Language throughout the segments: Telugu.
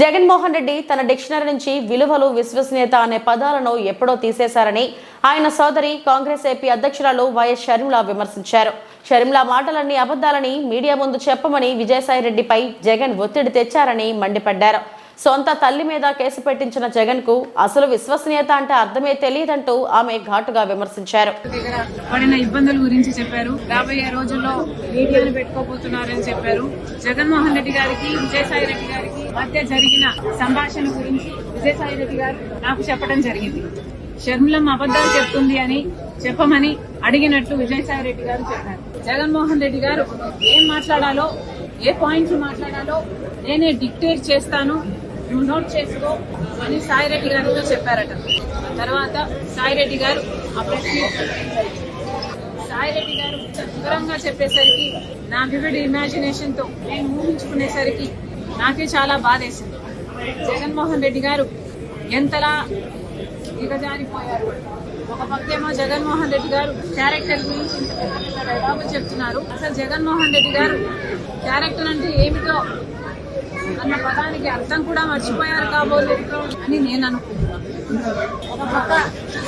జగన్మోహన్ రెడ్డి తన డిక్షనరీ నుంచి విలువలు విశ్వసనీయత అనే పదాలను ఎప్పుడో తీసేశారని ఆయన సోదరి కాంగ్రెస్ ఏపీ అధ్యక్షురాలు వైఎస్ షర్మిల విమర్శించారు. షర్మిల మాటలన్నీ అబద్ధాలని మీడియా ముందు చెప్పమని విజయసాయిరెడ్డిపై జగన్ ఒత్తిడి తెచ్చారని మండిపడ్డారు. సొంత తల్లి మీద కేసు పెట్టించిన జగన్కు అసలు విశ్వసనీయత అంటే అర్థమే తెలియదంటూ ఆమె ఘాటుగా విమర్శించారు. పడిన ఇబ్బందుల గురించి చెప్పారు. రాబోయే రోజుల్లో మీడియాను పెట్టుకోబోతున్నారని చెప్పారు. జగన్మోహన్ రెడ్డి గారికి విజయసాయి రెడ్డి గారికి మధ్య జరిగిన సంభాషణ గురించి విజయసాయి రెడ్డి గారు నాకు చెప్పడం జరిగింది. షర్మిలం అబద్దాలు చెప్తుంది అని చెప్పమని అడిగినట్లు విజయసాయి రెడ్డి గారు చెప్పారు. జగన్మోహన్ రెడ్డి గారు ఏం మాట్లాడాలో ఏ పాయింట్స్ మాట్లాడాలో నేనే డిక్టేట్ చేస్తాను. నువ్వు నోట్ చేసుకో అని సాయి రెడ్డి గారితో చెప్పారట. తర్వాత సాయి రెడ్డి గారు ఆ ప్రెస్ మీట్ గారు వివరంగా చెప్పేసరికి నా వివిడ్ ఇమాజినేషన్తో నేను ఊహించుకునేసరికి నాకే చాలా బాధేసింది. జగన్మోహన్ రెడ్డి గారు ఎంతలా దిగజారిపోయారు. ఒక పక్కేమో జగన్మోహన్ రెడ్డి గారు క్యారెక్టర్ గురించి ఇంత పెద్ద పెద్ద డైలాగులు చెప్తున్నారు. అసలు జగన్మోహన్ రెడ్డి గారు క్యారెక్టర్ అంటే ఏమిటో అన్న పదానికి అర్థం కూడా మర్చిపోయారు కాబోలు. అని నేను అనుకుంటున్నాను ఒక పక్క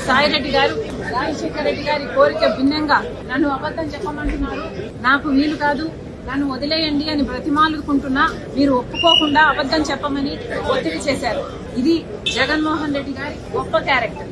సాయిరెడ్డి గారు రాజశేఖర రెడ్డి గారి కోరిక భిన్నంగా నన్ను అబద్ధం చెప్పమంటున్నారు. నాకు వీలు కాదు నన్ను వదిలేయండి అని బ్రతిమాలుకుంటున్నా. మీరు ఒప్పుకోకుండా అబద్ధం చెప్పమని ఒత్తిడి చేశారు. ఇది జగన్మోహన్ రెడ్డి గారి గొప్ప క్యారెక్టర్.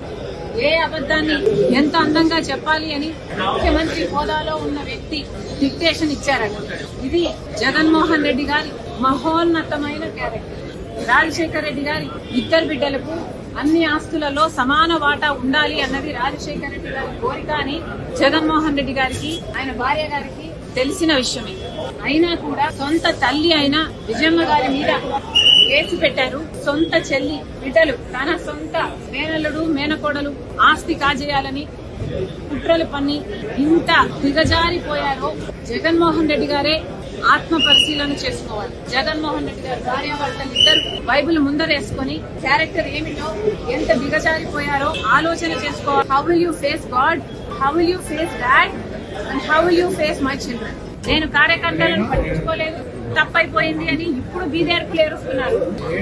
ఏ అబద్ధాన్ని ఎంత అందంగా చెప్పాలి అని ముఖ్యమంత్రి హోదాలో ఉన్న వ్యక్తి డిక్టేషన్ ఇచ్చారట. ఇది జగన్మోహన్ రెడ్డి గారి మహోన్నతమైన క్యారెక్టర్ రాజశేఖర రెడ్డి గారి ఇద్దరు బిడ్డలకు అన్ని ఆస్తులలో సమాన వాటా ఉండాలి అన్నది రాజశేఖర రెడ్డి గారి కోరిక అని జగన్మోహన్ రెడ్డి గారికి ఆయన భార్య గారికి తెలిసిన విషయమే. అయినా కూడా సొంత తల్లి అయిన విజయమ్మ గారి మీద వేసి పెట్టారు. సొంత చెల్లి బిడ్డలు తన సొంత మేనల్లుడు మేనకోడలు ఆస్తి కాజేయాలని కుట్రలు పన్ని ఇంత దిగజారిపోయారో జగన్మోహన్ రెడ్డి గారే ఆత్మ పరిశీలన చేసుకోవాలి. జగన్మోహన్ రెడ్డి గారు భార్యాభర్తలు ఇద్దరు బైబిల్ ముందరేసుకొని క్యారెక్టర్ ఏమిటో ఎంత దిగజారిపోయారో ఆలోచన చేసుకోవాలి. How will you face God how will you face dad and how will you face my children నేను కార్యకర్తలను పట్టించుకోలేదు. తప్పైపోయింది అని ఇప్పుడు బీదేర్పులు ఏరుస్తున్నారు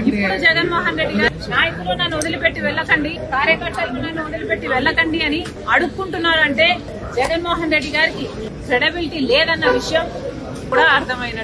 ఇప్పుడు జగన్మోహన్ రెడ్డి గారు నాయకులు నన్ను వదిలిపెట్టి వెళ్ళకండి కార్యకర్తలు నన్ను వదిలిపెట్టి వెళ్ళకండి అని అడుక్కుంటున్నారు అంటే జగన్మోహన్ రెడ్డి గారికి క్రెడబిలిటీ లేదన్న విషయం. కూడా అర్థమైనట్టు